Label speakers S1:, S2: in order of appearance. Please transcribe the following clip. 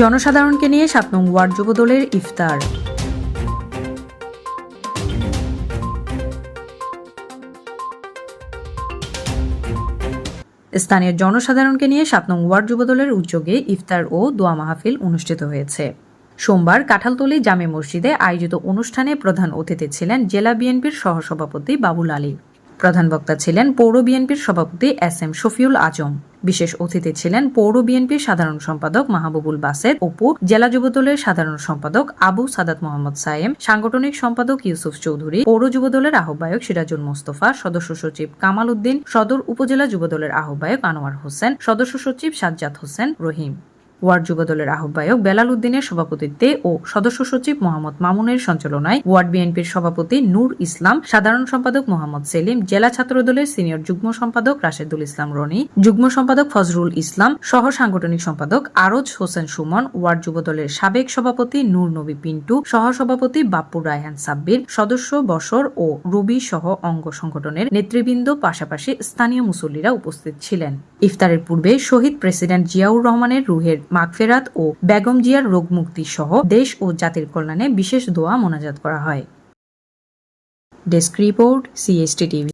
S1: জনসাধারণকে নিয়ে সাত নং ওয়ার্ড যুবদলের ইফতার। স্থানীয় জনসাধারণকে নিয়ে সাত নং ওয়ার্ড যুবদলের উদ্যোগে ইফতার ও দোয়া মাহফিল অনুষ্ঠিত হয়েছে। সোমবার কাঁঠালতলী জামে মসজিদে আয়োজিত অনুষ্ঠানে প্রধান অতিথি ছিলেন জেলা বিএনপির সহসভাপতি বাবুল আলী। প্রধান বক্তা ছিলেন পৌর বিএনপির সভাপতি এস এম শফিউল আজম। বিশেষ অতিথি ছিলেন পৌর বিএনপির সাধারণ সম্পাদক মাহবুবুল বাসেদ অপু, জেলা যুবদলের সাধারণ সম্পাদক আবু সাদাত মোহাম্মদ সায়েম, সাংগঠনিক সম্পাদক ইউসুফ চৌধুরী, পৌর যুবদলের আহ্বায়ক সিরাজুল মোস্তফা, সদস্য সচিব কামাল উদ্দিন, সদর উপজেলা যুবদলের আহ্বায়ক আনোয়ার হোসেন, সদস্য সচিব সাজ্জাদ হোসেন রহিম। ওয়ার্ড যুবদলের আহ্বায়ক বেলাল উদ্দিনের সভাপতিত্বে ও সদস্য সচিব মোহাম্মদ মামুনের সঞ্চালনায় ওয়ার্ড বিএনপির সভাপতি নূর ইসলাম, সাধারণ সম্পাদক মোহাম্মদ সেলিম, জেলা ছাত্রদলের সিনিয়র যুগ্ম সম্পাদক রাশেদুল ইসলাম রনি, যুগ্ম সম্পাদক ফজরুল ইসলাম, সহ সাংগঠনিক সম্পাদক আরজ হোসেন সুমন, ওয়ার্ড যুবদলের সাবেক সভাপতি নূর নবী পিন্টু, সহ সভাপতি বাপ্পু রায়হান সাব্বির, সদস্য বসর ও রবি সহ অঙ্গ সংগঠনের নেতৃবৃন্দ, পাশাপাশি স্থানীয় মুসল্লিরা উপস্থিত ছিলেন। ইফতারের পূর্বে শহীদ প্রেসিডেন্ট জিয়াউর রহমানের রুহের মাগফেরাত ও বেগম জিয়ার রোগ মুক্তি সহ দেশ ও জাতির কল্যাণে বিশেষ দোয়া মোনাজাত করা হয়। Desk report CST TV